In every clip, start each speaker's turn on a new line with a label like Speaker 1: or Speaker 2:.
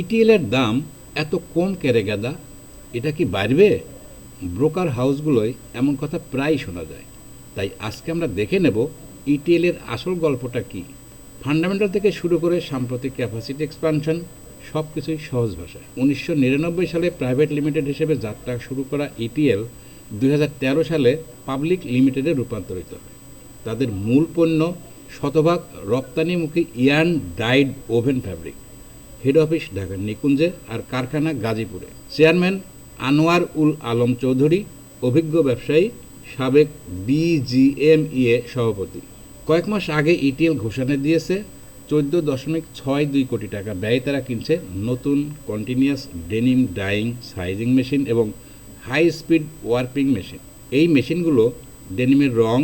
Speaker 1: ETL এর দাম এত কম কেড়ে গাদা, এটা কি বাড়বে? ব্রোকার হাউসগুলোয় এমন কথা প্রায় শোনা যায়। তাই আজকে আমরা দেখে নেব ইটিএল এর আসল গল্পটা কি। ফান্ডামেন্টাল থেকে শুরু করে সাম্প্রতিক ক্যাপাসিটি এক্সপানশন সব কিছুই সহজ ভাষায়। উনিশশো নিরানব্বই সালে প্রাইভেট লিমিটেড হিসেবে যাত্রা শুরু করা ইটিএল দুই হাজার তেরো সালে পাবলিক লিমিটেডে রূপান্তরিত তাদের মূল পণ্য শতভাগ রপ্তানিমুখী yarn dyed woven fabric head office ঢাকার নিকুঞ্জে আর কারখানা গাজীপুরে। চেয়ারম্যান আনোয়ার উল আলম চৌধুরী, অভিজ্ঞ ব্যবসায়ী, সাবেক বিজিএমইএ সভাপতি। কয়েক মাস আগে ইটিএল ঘোষণা দিয়েছে, চোদ্দ দশমিক ছয় দুই কোটি টাকা ব্যয় তারা কিনছে নতুন continuous denim dyeing sizing machine এবং হাই স্পিড ওয়ার্পিং মেশিন। এই মেশিনগুলো ডেনিমের রং,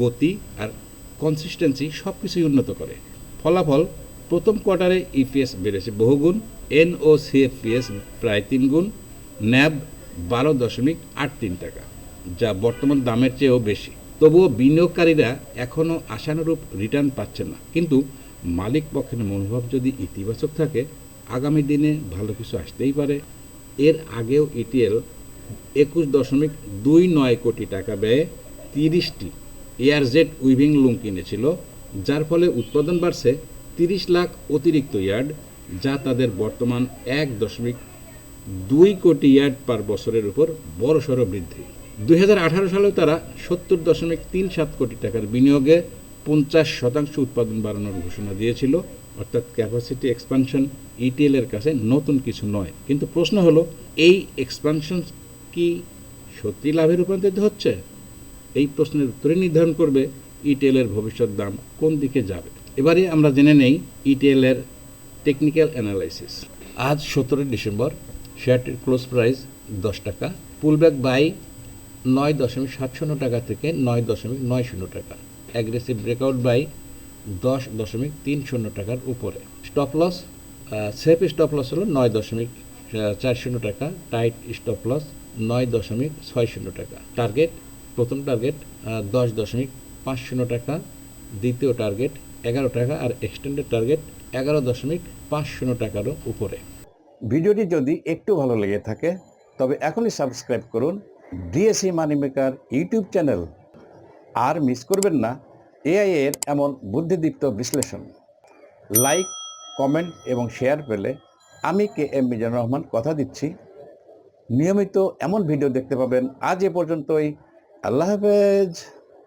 Speaker 1: গতি আর কনসিস্টেন্সি সব কিছুই উন্নত করে। ফলাফল প্রথম কোয়ার্টারে ইপিএস বেড়েছে বহুগুণ এনও সিএফপিএস প্রায় তিন গুণ ন্যাব বারো দশমিক আট তিন টাকা, যা বর্তমান দামের চেয়েও বেশি। তবুও বিনিয়োগকারীরা এখনও আশানুরূপ রিটার্ন পাচ্ছে না। কিন্তু মালিক পক্ষের মনোভাব যদি ইতিবাচক থাকে, আগামী দিনে ভালো কিছু আসতেই পারে। এর আগেও ইটিএল একুশ দশমিক দুই নয় কোটি টাকা ব্যয়ে তিরিশটি এয়ারজেট উইভিং লুম কিনেছিল, যার ফলে উৎপাদন বাড়ছে তিরিশ লাখ অতিরিক্ত ইয়ার্ড, যা তাদের বর্তমান এক দশমিক দুই কোটি ইয়ার্ড পার বছরের উপর বড়সড় বৃদ্ধি। দুই হাজার আঠারো সালেও তারা সত্তর দশমিক তিন সাত কোটি টাকার বিনিয়োগে পঞ্চাশ শতাংশ উৎপাদন বাড়ানোর ঘোষণা দিয়েছিল। অর্থাৎ ক্যাপাসিটি এক্সপানশন ইটিএল এর কাছে নতুন কিছু নয়। কিন্তু প্রশ্ন হলো, এই এক্সপানশন কি সত্যি লাভে রূপান্তরিত হচ্ছে? এই প্রশ্নের উত্তরে নির্ধারণ করবে ইটিএল এর ভবিষ্যৎ দাম কোন দিকে যাবে। এবারে আমরা জেনে নেই ইটিএল এর টেকনিক্যাল অ্যানালাইসিস আজ সতেরোই ডিসেম্বর, শেয়ারটির ক্লোজ প্রাইস দশ টাকা পুলব্যাক বাই নয় দশমিক সাত শূন্য টাকা থেকে নয় দশমিক নয় শূন্য টাকা অ্যাগ্রেসিভ ব্রেকআউট বাই দশ দশমিক তিন শূন্য টাকার উপরে। Stop loss safe stop loss হলো নয় দশমিক চার শূন্য টাকা টাইট স্টপ লস নয় দশমিক ছয় শূন্য টাকা। টার্গেট প্রথম টার্গেট দশ দশমিক পাঁচ শূন্য টাকা, দ্বিতীয় টার্গেট এগারো টাকা আর এক্সটেন্ডেড টার্গেট এগারো দশমিক পাঁচ শূন্য টাকারও উপরে।
Speaker 2: ভিডিওটি যদি একটু ভালো লেগে থাকে, তবে এখনই সাবস্ক্রাইব করুন DAC money maker YouTube channel আর মিস করবেন না এআই এর এমন বুদ্ধিদীপ্ত বিশ্লেষণ। লাইক কমেন্ট এবং শেয়ার পেলে আমি কে এম মিজানুর রহমান কথা দিচ্ছি। নিয়মিত এমন ভিডিও দেখতে পাবেন আজ এ পর্যন্তই। আল্লাহ হাফেজ।